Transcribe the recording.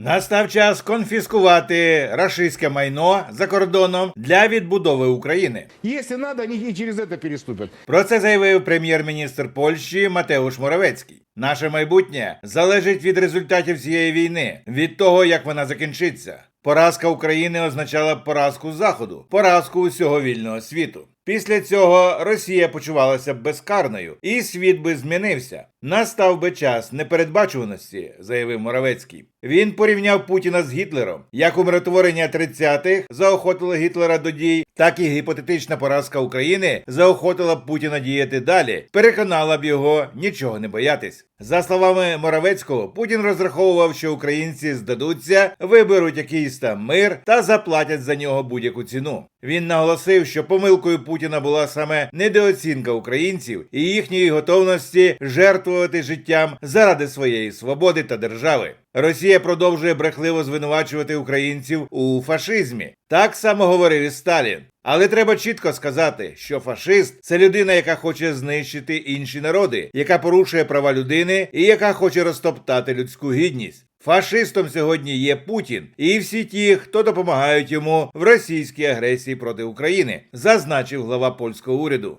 Настав час конфіскувати рашистське майно за кордоном для відбудови України. Если надо, они и через это переступят. Про це заявив прем'єр-міністр Польщі Матеуш Моравецький. Наше майбутнє залежить від результатів цієї війни, від того, як вона закінчиться. Поразка України означала поразку Заходу, поразку усього вільного світу. Після цього Росія почувалася б безкарною, і світ би змінився. Настав би час непередбачуваності, заявив Моравецький. Він порівняв Путіна з Гітлером. Як умиротворення 30-х заохотило Гітлера до дій, так і гіпотетична поразка України заохотила б Путіна діяти далі, переконала б його нічого не боятись. За словами Моравецького, Путін розраховував, що українці здадуться, виберуть якийсь там мир та заплатять за нього будь-яку ціну. Він наголосив, що помилкою Путіна була саме недооцінка українців і їхньої готовності жертвувати життям заради своєї свободи та держави. Росія продовжує брехливо звинувачувати українців у фашизмі. Так само говорив і Сталін. Але треба чітко сказати, що фашист це людина, яка хоче знищити інші народи, яка порушує права людини і яка хоче розтоптати людську гідність. Фашистом сьогодні є Путін і всі ті, хто допомагають йому в російській агресії проти України, зазначив глава польського уряду.